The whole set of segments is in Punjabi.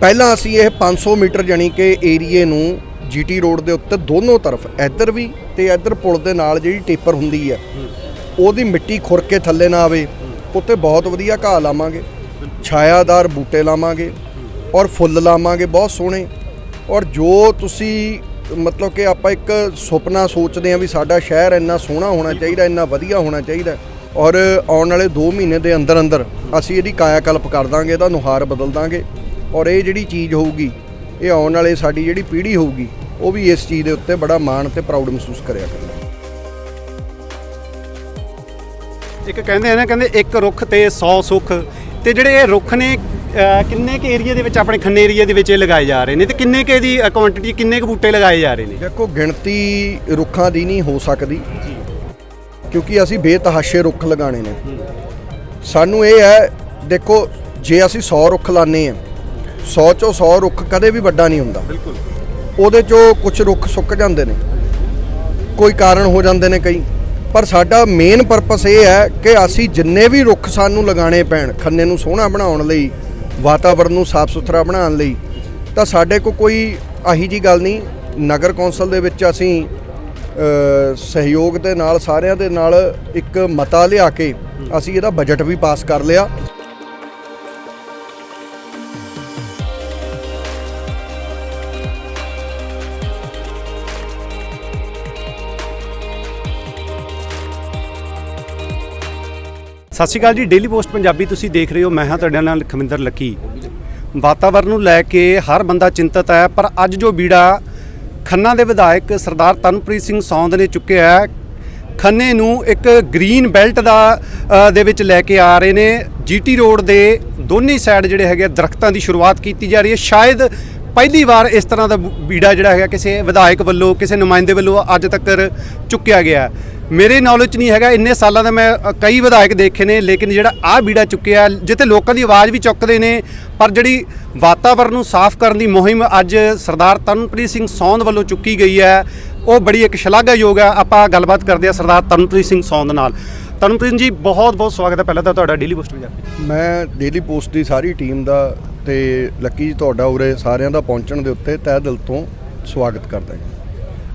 ਪਹਿਲਾਂ ਅਸੀਂ ਇਹ 500 ਮੀਟਰ ਜਾਨੀ ਕਿ ਏਰੀਏ ਨੂੰ ਜੀਟੀ ਰੋਡ ਦੇ ਉੱਤੇ ਦੋਨੋਂ ਤਰਫ, ਇੱਧਰ ਵੀ ਤੇ ਇੱਧਰ ਪੁਲ ਦੇ ਨਾਲ ਜਿਹੜੀ ਟੇਪਰ ਹੁੰਦੀ ਹੈ ਉਹਦੀ ਮਿੱਟੀ ਖੁਰ ਕੇ ਥੱਲੇ ਨਾ ਆਵੇ ਉੱਤੇ ਬਹੁਤ ਵਧੀਆ ਘਾਹ ਲਾਵਾਂਗੇ, ਛਾਇਆਦਾਰ ਬੂਟੇ ਲਾਵਾਂਗੇ ਔਰ ਫੁੱਲ ਲਾਵਾਂਗੇ, ਬਹੁਤ ਸੋਹਣੇ। ਔਰ ਜੋ ਤੁਸੀਂ ਮਤਲਬ ਕਿ ਆਪਾਂ ਇੱਕ ਸੁਪਨਾ ਸੋਚਦੇ ਹਾਂ ਵੀ ਸਾਡਾ ਸ਼ਹਿਰ ਇੰਨਾ ਸੋਹਣਾ ਹੋਣਾ ਚਾਹੀਦਾ, ਇੰਨਾ ਵਧੀਆ ਹੋਣਾ ਚਾਹੀਦਾ, ਔਰ ਆਉਣ ਵਾਲੇ 2 ਮਹੀਨੇ ਦੇ ਅੰਦਰ ਅੰਦਰ ਅਸੀਂ ਇਹਦੀ ਕਾਇਆ ਕਲਪ ਕਰ ਦਾਂਗੇ, ਇਹਦਾ ਨੁਹਾਰ ਬਦਲ ਦਾਂਗੇ। ਔਰ ਇਹ ਜਿਹੜੀ ਚੀਜ਼ ਹੋਊਗੀ ਇਹ ਆਉਣ ਵਾਲੇ ਸਾਡੀ ਜਿਹੜੀ ਪੀੜ੍ਹੀ ਹੋਊਗੀ ਉਹ ਵੀ ਇਸ ਚੀਜ਼ ਦੇ ਉੱਤੇ ਬੜਾ ਮਾਣ ਤੇ ਪ੍ਰਾਊਡ ਮਹਿਸੂਸ ਕਰਿਆ ਕਰੇਗੀ। ਇੱਕ ਕਹਿੰਦੇ ਆ ਨਾ ਕਹਿੰਦੇ ਇੱਕ ਰੁੱਖ ਤੇ 100 ਸੁੱਖ। ਤੇ ਜਿਹੜੇ ਇਹ ਰੁੱਖ ਨੇ ਕਿੰਨੇ ਕੁ ਏਰੀਆ ਦੇ ਵਿੱਚ ਆਪਣੇ ਖੰਨੇ ਏਰੀਆ ਦੇ ਵਿੱਚ ਇਹ ਲਗਾਏ ਜਾ ਰਹੇ ਨੇ? ਤੇ ਕਿੰਨੇ ਕੁ ਦੀ ਕੁਆਂਟੀਟੀ ਕਿੰਨੇ ਕੁ ਬੂਟੇ ਲਗਾਏ ਜਾ ਰਹੇ ਨੇ? ਦੇਖੋ ਗਿਣਤੀ ਰੁੱਖਾਂ ਦੀ ਨਹੀਂ ਹੋ ਸਕਦੀ ਕਿਉਂਕਿ ਅਸੀਂ ਬੇਤਹਾਸ਼ੇ ਰੁੱਖ ਲਗਾਣੇ ਨੇ। ਸਾਨੂੰ ਇਹ ਹੈ ਦੇਖੋ ਜੇ ਅਸੀਂ 100 ਰੁੱਖ ਲਾਣੇ ਆ 100 ਚੋਂ 100 ਰੁੱਖ ਕਦੇ ਵੀ ਵੱਡਾ ਨਹੀਂ ਹੁੰਦਾ। ਬਿਲਕੁਲ। ਉਹਦੇ ਚੋਂ ਕੁਝ ਰੁੱਖ ਸੁੱਕ ਜਾਂਦੇ ਨੇ। ਕੋਈ ਕਾਰਨ ਹੋ ਜਾਂਦੇ ਨੇ ਕਈ। ਪਰ ਸਾਡਾ ਮੇਨ ਪਰਪਸ ਇਹ ਹੈ ਕਿ ਅਸੀਂ ਜਿੰਨੇ ਵੀ ਰੁੱਖ ਸਾਨੂੰ ਲਗਾਣੇ ਪੈਣ ਖੰਨੇ ਨੂੰ ਸੋਹਣਾ ਬਣਾਉਣ ਲਈ ਵਾਤਾਵਰਣ ਨੂੰ ਸਾਫ਼ ਸੁਥਰਾ ਬਣਾਉਣ ਲਈ ਤਾਂ ਸਾਡੇ ਕੋ ਕੋਈ ਆਹੀ ਜੀ ਗੱਲ ਨਹੀਂ। ਨਗਰ ਕੌਂਸਲ ਦੇ ਵਿੱਚ ਅਸੀਂ ਸਹਿਯੋਗ ਦੇ ਨਾਲ ਸਾਰਿਆਂ ਦੇ ਨਾਲ ਇੱਕ ਮਤਾ ਲਿਆ ਕੇ ਅਸੀਂ ਇਹਦਾ ਬਜਟ ਵੀ ਪਾਸ ਕਰ ਲਿਆ। ਸਤਿ ਸ਼੍ਰੀ ਅਕਾਲ ਜੀ ਡੇਲੀ ਪੋਸਟ ਪੰਜਾਬੀ ਤੁਸੀਂ ਦੇਖ ਰਹੇ ਹੋ ਮੈਂ ਹਾਂ ਤੁਹਾਡੇ ਨਾਲ ਖਮਿੰਦਰ ਲੱਕੀ। ਵਾਤਾਵਰਨ ਨੂੰ ਲੈ ਕੇ ਹਰ ਬੰਦਾ ਚਿੰਤਤ ਹੈ ਪਰ ਅੱਜ ਜੋ ਬੀੜਾ ਖੰਨਾ ਦੇ ਵਿਧਾਇਕ ਸਰਦਾਰ ਤਨਪ੍ਰੀਤ ਸਿੰਘ ਸੌਂਦ ਨੇ ਚੁੱਕਿਆ ਹੈ ਖੰਨੇ ਨੂੰ ਇੱਕ ਗ੍ਰੀਨ ਬੈਲਟ ਦਾ ਦੇ ਵਿੱਚ ਲੈ ਕੇ ਆ ਰਹੇ ਨੇ। ਜੀਟੀ ਰੋਡ ਦੇ ਦੋਨੇ ਸਾਈਡ ਜਿਹੜੇ ਹੈਗੇ ਆ, ਦਰਖਤਾਂ ਦੀ ਸ਼ੁਰੂਆਤ ਕੀਤੀ ਜਾ ਰਹੀ ਹੈ। ਸ਼ਾਇਦ ਪਹਿਲੀ ਵਾਰ ਇਸ ਤਰ੍ਹਾਂ ਦਾ ਬੂ- ਬੀੜਾ ਜਿਹੜਾ ਹੈਗਾ ਕਿਸੇ ਵਿਧਾਇਕ ਵੱਲੋਂ ਕਿਸੇ ਨੁਮਾਇੰਦੇ ਵੱਲੋਂ ਅੱਜ ਤੱਕ ਚੁੱਕਿਆ ਗਿਆ ਮੇਰੇ ਨੌਲੇਜ ਨਹੀਂ ਹੈਗਾ, ਇੰਨੇ ਸਾਲਾਂ ਦਾ ਮੈਂ ਕਈ ਵਿਧਾਇਕ ਦੇਖੇ ਨੇ, ਲੇਕਿਨ ਜਿਹੜਾ ਆ ਬੀੜਾ ਚੁੱਕਿਆ, ਜਿੱਥੇ ਲੋਕਾਂ ਦੀ ਆਵਾਜ਼ ਵੀ ਚੁੱਕਦੇ ਨੇ, ਪਰ ਜਿਹੜੀ ਵਾਤਾਵਰਣ ਨੂੰ ਸਾਫ਼ ਕਰਨ ਦੀ ਮੁਹਿੰਮ ਅੱਜ ਸਰਦਾਰ ਤਨਪ੍ਰੀਤ ਸਿੰਘ ਸੌਂਦ ਵੱਲੋਂ ਚੁੱਕੀ ਗਈ ਹੈ, ਉਹ ਬੜੀ ਇੱਕ ਸ਼ਲਾਘਾਯੋਗ ਹੈ। ਆਪਾਂ ਗੱਲਬਾਤ ਕਰਦੇ ਹਾਂ ਸਰਦਾਰ ਤਨਪ੍ਰੀਤ ਸਿੰਘ ਸੌਂਦ ਨਾਲ। ਤਨਪ੍ਰੀਤ ਜੀ, ਬਹੁਤ ਬਹੁਤ ਸਵਾਗਤ ਹੈ ਪਹਿਲਾਂ ਤਾਂ ਤੁਹਾਡਾ ਡੇਲੀ ਪੋਸਟ ਪੰਜਾਬੀ ਮੈਂ ਡੇਲੀ ਪੋਸਟ ਦੀ ਸਾਰੀ ਟੀਮ ਦਾ ਤੇ ਲੱਕੀ ਜੀ ਤੁਹਾਡਾ ਉਰੇ ਸਾਰਿਆਂ ਦਾ ਪਹੁੰਚਣ ਦੇ ਉੱਤੇ ਤਹਿ ਦਿਲ ਤੋਂ ਸਵਾਗਤ ਕਰਦਾ ਹਾਂ।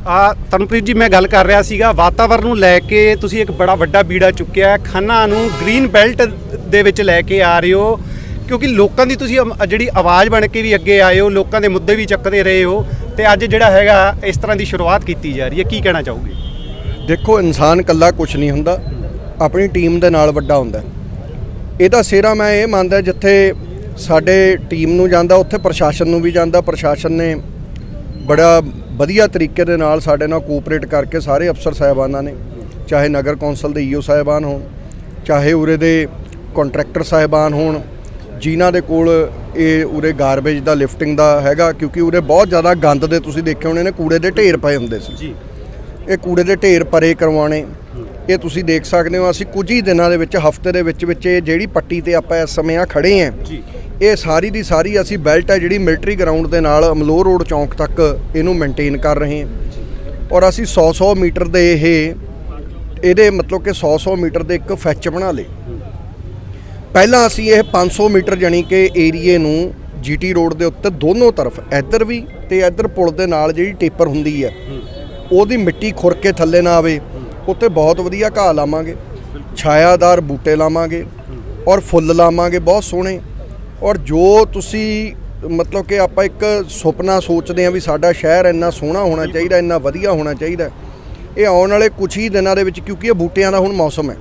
ਆ ਤਨਪ੍ਰੀਤ ਜੀ, ਮੈਂ ਗੱਲ ਕਰ ਰਿਹਾ ਸੀਗਾ, ਵਾਤਾਵਰਨ ਨੂੰ ਲੈ ਕੇ ਤੁਸੀਂ ਇੱਕ ਬੜਾ ਵੱਡਾ ਬੀੜਾ ਚੁੱਕਿਆ ਹੈ, ਖੰਨਾ ਨੂੰ ਗ੍ਰੀਨ ਬੈਲਟ ਦੇ ਵਿੱਚ ਲੈ ਕੇ ਆ ਰਹੇ ਹੋ, ਕਿਉਂਕਿ ਲੋਕਾਂ ਦੀ ਤੁਸੀਂ ਅਮ- ਜਿਹੜੀ ਆਵਾਜ਼ ਬਣ ਕੇ ਵੀ ਅੱਗੇ ਆਏ ਹੋ, ਲੋਕਾਂ ਦੇ ਮੁੱਦੇ ਵੀ ਚੱਕਦੇ ਰਹੇ ਹੋ, ਤੇ ਅੱਜ ਜਿਹੜਾ ਹੈਗਾ, ਇਸ ਤਰ੍ਹਾਂ ਦੀ ਸ਼ੁਰੂਆਤ ਕੀਤੀ ਜਾ ਰਹੀ ਹੈ, ਕੀ ਕਹਿਣਾ ਚਾਹੋਗੇ? ਦੇਖੋ, ਇਨਸਾਨ ਇਕੱਲਾ ਕੁਝ ਨਹੀਂ ਹੁੰਦਾ, ਆਪਣੀ ਟੀਮ ਦੇ ਨਾਲ ਵੱਡਾ ਹੁੰਦਾ ਇਹਦਾ ਸਿਹਰਾ ਮੈਂ ਇਹ ਮੰਨਦਾ, ਜਿੱਥੇ ਸਾਡੇ ਟੀਮ ਨੂੰ ਜਾਂਦਾ, ਉੱਥੇ ਪ੍ਰਸ਼ਾਸਨ ਨੂੰ ਵੀ ਜਾਂਦਾ, ਪ੍ਰਸ਼ਾਸਨ ਨੇ ਬੜਾ ਵਧੀਆ ਤਰੀਕੇ ਦੇ ਨਾਲ ਸਾਡੇ ਨਾਲ ਕੋਆਪਰੇਟ ਕਰਕੇ ਸਾਰੇ ਅਫਸਰ ਸਾਹਿਬਾਨਾਂ ਨੇ ਚਾਹੇ ਨਗਰ ਕੌਂਸਲ ਦੇ ਈਓ ਸਾਹਿਬਾਨ ਹੋਣ ਚਾਹੇ ਉਰੇ ਦੇ ਕੰਟਰੈਕਟਰ ਸਾਹਿਬਾਨ ਹੋਣ ਜਿਨ੍ਹਾਂ ਦੇ ਕੋਲ ਇਹ ਉਰੇ ਗਾਰਬੇਜ ਦਾ ਲਿਫਟਿੰਗ ਦਾ ਹੈਗਾ ਕਿਉਂਕਿ ਉਰੇ ਬਹੁਤ ਜ਼ਿਆਦਾ ਗੰਦ ਦੇ ਤੁਸੀਂ ਦੇਖੇ ਹੋਣੇ ਨੇ ਕੂੜੇ ਦੇ ਢੇਰ ਪਏ ਹੁੰਦੇ ਸੀ। ਜੀ। ਇਹ ਕੂੜੇ ਦੇ ਢੇਰ ਪਰੇ ਕਰਵਾਉਣੇ ਇਹ ਤੁਸੀਂ ਦੇਖ ਸਕਦੇ ਹੋ ਅਸੀਂ ਕੁਝ ਹੀ ਦਿਨਾਂ ਦੇ ਵਿੱਚ ਹਫ਼ਤੇ ਦੇ ਵਿੱਚ ਵਿੱਚ ਇਹ ਜਿਹੜੀ ਪੱਟੀ ਤੇ ਆਪਾਂ ਇਸ ਸਮੇਂ ਆ ਖੜੇ ਆਂ ਜੀ। ਇਹ ਸਾਰੀ ਦੀ ਸਾਰੀ ਅਸੀਂ ਬੈਲਟ ਹੈ ਜਿਹੜੀ ਮਿਲਟਰੀ ਗਰਾਊਂਡ ਦੇ ਨਾਲ ਅਮਲੋਹ ਰੋਡ ਚੌਂਕ ਤੱਕ ਇਹਨੂੰ ਮੇਨਟੇਨ ਕਰ ਰਹੇ ਹਾਂ। ਔਰ ਅਸੀਂ 100-100 ਮੀਟਰ ਦੇ ਇਹ, ਇਹਦੇ ਮਤਲਬ ਕਿ 100-100 ਮੀਟਰ ਦੇ ਇੱਕ ਫੈਚ ਬਣਾ ਲਏ। ਪਹਿਲਾਂ ਅਸੀਂ ਇਹ 500 ਮੀਟਰ ਜਾਨੀ ਕਿ ਏਰੀਏ ਨੂੰ ਜੀਟੀ ਰੋਡ ਦੇ ਉੱਤੇ ਦੋਨੋਂ ਤਰਫ, ਇੱਧਰ ਵੀ ਤੇ ਇੱਧਰ ਪੁਲ ਦੇ ਨਾਲ ਜਿਹੜੀ ਟੇਪਰ ਹੁੰਦੀ ਹੈ, ਉਹਦੀ ਮਿੱਟੀ ਖੁਰ ਕੇ ਥੱਲੇ ਨਾ ਆਵੇ ਉੱਤੇ ਬਹੁਤ ਵਧੀਆ ਘਾਹ ਲਾਵਾਂਗੇ, ਛਾਇਆਦਾਰ ਬੂਟੇ ਲਾਵਾਂਗੇ, ਔਰ ਫੁੱਲ ਲਾਵਾਂਗੇ, ਬਹੁਤ ਸੋਹਣੇ। ਔਰ ਜੋ ਤੁਸੀਂ, ਮਤਲਬ ਕਿ ਆਪਾਂ ਇੱਕ ਸੁਪਨਾ ਸੋਚਦੇ ਹਾਂ ਵੀ ਸਾਡਾ ਸ਼ਹਿਰ ਇੰਨਾ ਸੋਹਣਾ ਹੋਣਾ ਚਾਹੀਦਾ, ਇੰਨਾ ਵਧੀਆ ਹੋਣਾ ਚਾਹੀਦਾ, ਇਹ ਆਉਣ ਵਾਲੇ ਕੁਝ ਹੀ ਦਿਨਾਂ ਦੇ ਵਿੱਚ, ਕਿਉਂਕਿ ਇਹ ਬੂਟਿਆਂ ਦਾ ਹੁਣ ਮੌਸਮ ਹੈ।